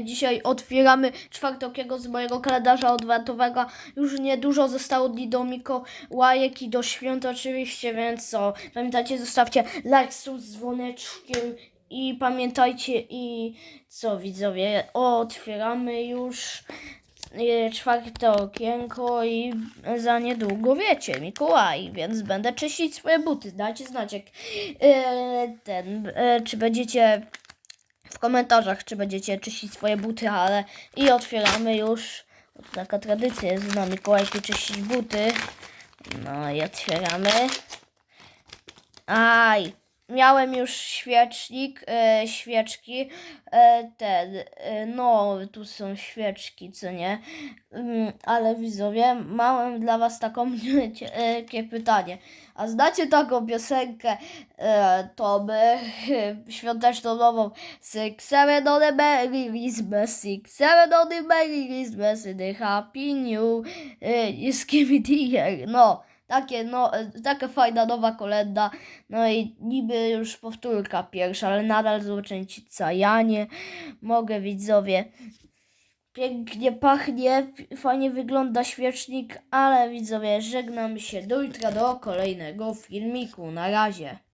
Dzisiaj otwieramy czwartokiego z mojego kalendarza adwentowego. Już niedużo zostało dni do Mikołajek i do świąt oczywiście, więc co? Pamiętajcie, zostawcie like z dzwoneczkiem i pamiętajcie i co widzowie, otwieramy już e, czwarte okienko i za niedługo wiecie, Mikołaj, więc będę czyścić swoje buty. Dajcie znać, jak e, ten, e, czy będziecie komentarzach, czy będziecie czyścić swoje buty, ale i otwieramy już. Taka tradycja jest na Mikołajki czyścić buty. No i otwieramy. Aj, miałem już świecznik, e, świeczki, e, ten, e, no tu są świeczki, co nie, Mm, ale widzowie, mam dla was taką takie pytanie, a znacie taką piosenkę, e, to my, e, świąteczną nową, Six, seven on the Merry Christmas, six, seven on the Merry Christmas, the Happy New, e, is here, no, takie, no, e, taka fajna nowa kolenda. No i niby już powtórka pierwsza, ale nadal złoczyńca. Ja nie mogę, widzowie. Pięknie pachnie, fajnie wygląda świecznik, ale widzowie, żegnam się do jutra do kolejnego filmiku. Na razie.